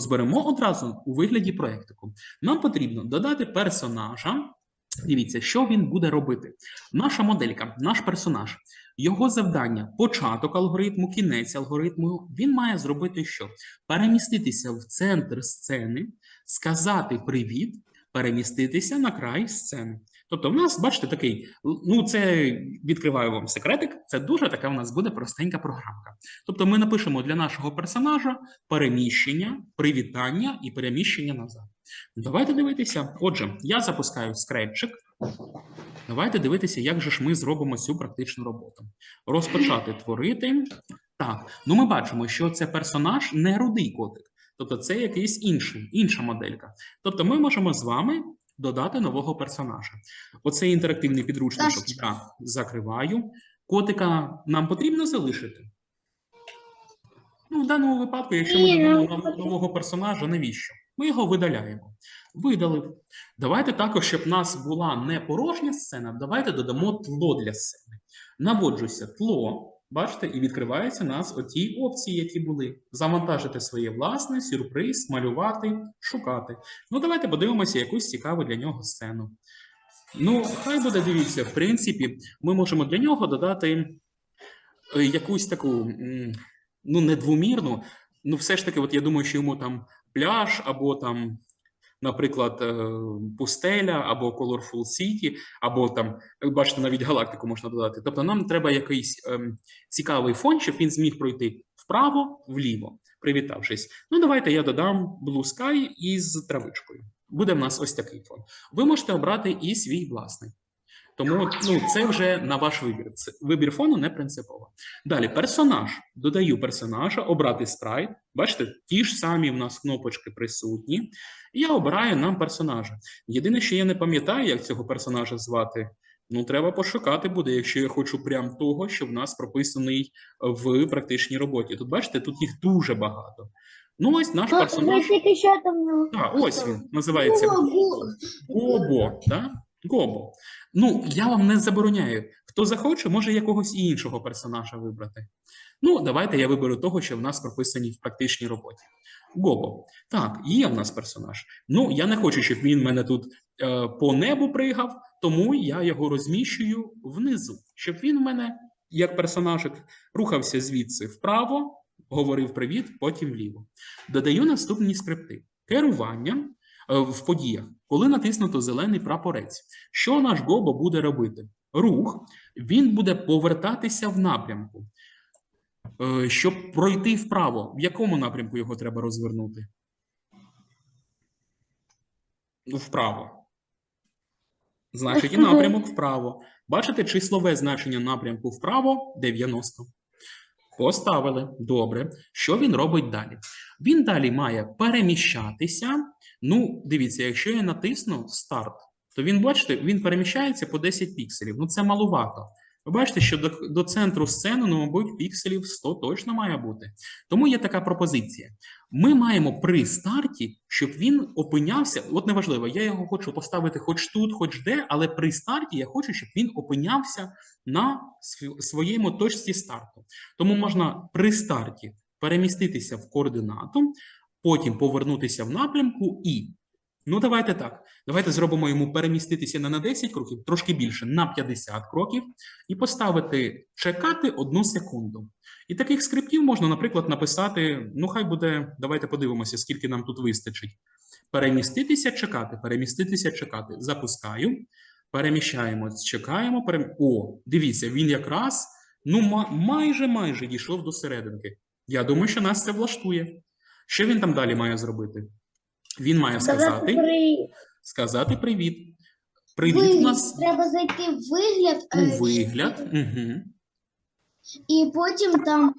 розберемо одразу у вигляді проєктику. Нам потрібно додати персонажа. Дивіться, що він буде робити. Наша моделька, наш персонаж, його завдання, початок алгоритму, кінець алгоритму. Він має зробити що? Переміститися в центр сцени, сказати привіт, переміститися на край сцени. Тобто, в нас, бачите, такий, ну це відкриваю вам секретик. Це дуже така в нас буде простенька програмка. Тобто, ми напишемо для нашого персонажа переміщення, привітання і переміщення назад. Давайте дивитися. Отже, я запускаю скретчик. Давайте дивитися, як же ж ми зробимо цю практичну роботу. Розпочати творити. Так, ну ми бачимо, що це персонаж не рудий котик, тобто це якийсь інший, інша моделька. Тобто ми можемо з вами додати нового персонажа. Оцей інтерактивний підручничок я закриваю. Котика нам потрібно залишити. Ну, в даному випадку, якщо ми потрібно. нового персонажа, навіщо? Ми його видаляємо. Видалив. Давайте також, щоб в нас була не порожня сцена, давайте додамо тло для сцени. Наводжуся тло, бачите, і відкриваються нас оті опції, які були. Завантажити своє власне, сюрприз, малювати, шукати. Ну, давайте подивимося якусь цікаву для нього сцену. Ну, хай буде, дивіться, в принципі, ми можемо для нього додати е, якусь таку, ну, не двомірну, ну, все ж таки, от я думаю, що йому там пляж, або там, наприклад, е, пустеля, або Colorful City, або там, бачите, навіть галактику можна додати. Тобто нам треба якийсь ем, цікавий фон, щоб він зміг пройти вправо, вліво, привітавшись. Ну, давайте я додам Blue Sky із травичкою. Буде в нас ось такий фон. Ви можете обрати і свій власний. Тому ну, це вже на ваш вибір. Це, вибір фону не принципово. Далі, персонаж. Додаю персонажа, обрати спрайт. Бачите, ті ж самі в нас кнопочки присутні. І я обираю нам персонажа. Єдине, що я не пам'ятаю, як цього персонажа звати. Ну, треба пошукати буде, якщо я хочу прям того, що в нас прописаний в практичній роботі. Тут бачите, тут їх дуже багато. Ну, ось наш персонаж. ну, Так, ось він називається Гобо, да? Гобо. Ну, я вам не забороняю. Хто захоче, може якогось іншого персонажа вибрати. Ну, давайте я виберу того, що в нас прописані в практичній роботі. Гобо. Так, є в нас персонаж. Ну, я не хочу, щоб він мене тут е, по небу пригав, тому я його розміщую внизу, щоб він в мене, як персонажик, рухався звідси вправо, говорив привіт, потім вліво. Додаю наступні скрипти. Керування в подіях, коли натиснуто зелений прапорець. Що наш Гобо буде робити? Рух, він буде повертатися в напрямку. Е, Щоб пройти вправо, в якому напрямку його треба розвернути? Ну, Вправо. Значить, і напрямок вправо. Бачите, числове значення напрямку вправо 90. Поставили. Добре. Що він робить далі? Він далі має переміщатися. Ну, дивіться, якщо я натисну старт, то він, бачите, він переміщається по 10 пікселів. Ну, це малувато. Ви бачите, що до, до центру сцени, ну, мабуть, пікселів 100 точно має бути. Тому є така пропозиція. Ми маємо при старті, щоб він опинявся. От неважливо, я його хочу поставити хоч тут, хоч де, але при старті я хочу, щоб він опинявся на своєму точці старту. Тому можна при старті переміститися в координату, потім повернутися в напрямку і. Ну, давайте так. Давайте зробимо йому переміститися не на 10 кроків, трошки більше, на 50 кроків, і поставити чекати одну секунду. І таких скриптів можна, наприклад, написати. Ну, хай буде. Давайте подивимося, скільки нам тут вистачить. Переміститися, чекати, переміститися, чекати. Запускаю. Переміщаємо, чекаємо. Перем... О, дивіться, він якраз ну майже майже дійшов до серединки. Я думаю, що нас це влаштує. Що він там далі має зробити? Він має сказати, сказати привіт. Привіт у нас Треба зайти в вигляд у е, вигляд. Угу. І потім там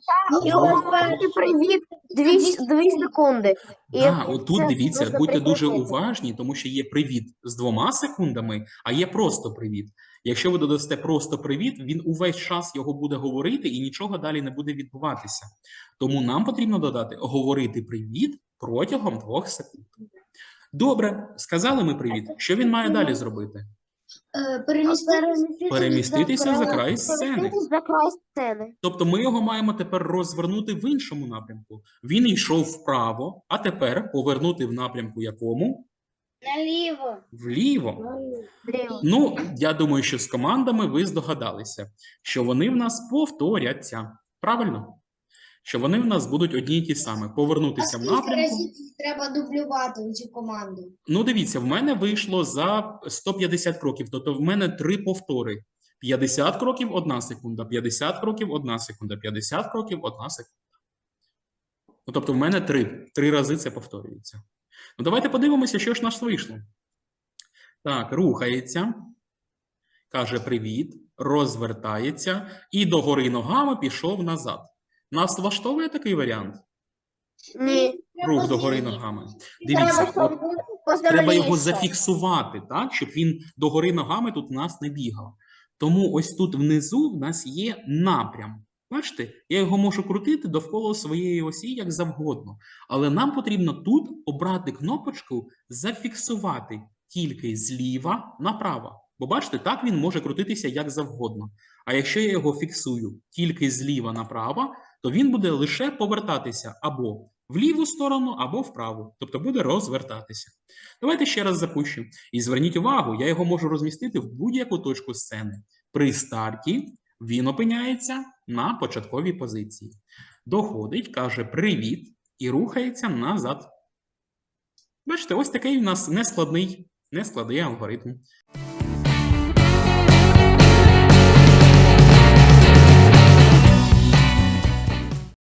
І останній привіт дві, дві секунди. І Да, отут це дивіться, будьте дуже уважні, тому що є привіт з двома секундами, а є просто привіт. Якщо ви додасте просто привіт, він увесь час його буде говорити і нічого далі не буде відбуватися. Тому нам потрібно додати говорити привіт протягом двох секунд. Добре, сказали ми привіт. Що він має далі зробити? Е, переміститися. Переміститися за край сцени. За край сцени. Тобто ми його маємо тепер розвернути в іншому напрямку. Він йшов вправо, а тепер повернути в напрямку якому? Наліво. Вліво. Вліво. Ну, я думаю, що з командами ви здогадалися, що вони в нас повторяться. Правильно? Що вони в нас будуть одні й ті самі. Повернутися в напрямку. треба дублювати цю команду? Ну, дивіться, в мене вийшло за 150 кроків, тобто в мене три повтори. 50 кроків – 1 секунда, 50 кроків – 1 секунда, 50 кроків – 1 секунда. Ну, тобто в мене три. Три рази це повторюється. Ну, давайте подивимося, що ж нас вийшло. Так, рухається, каже привіт, розвертається і догори ногами пішов назад. Нас влаштовує такий варіант? Ні. Рух догори ногами. Дивіться, от Треба його зафіксувати, так, щоб він догори ногами тут в нас не бігав. Тому ось тут внизу в нас є напрям. Бачите, я його можу крутити довкола своєї осі як завгодно. Але нам потрібно тут обрати кнопочку зафіксувати тільки зліва направо. Бо бачите, так він може крутитися як завгодно. А якщо я його фіксую тільки зліва направо, то він буде лише повертатися або в ліву сторону, або вправу, тобто буде розвертатися. Давайте ще раз запущу. І зверніть увагу, я його можу розмістити в будь-яку точку сцени. При старті він опиняється на початковій позиції. Доходить, каже привіт і рухається назад. Бачите, ось такий у нас нескладний, нескладний алгоритм.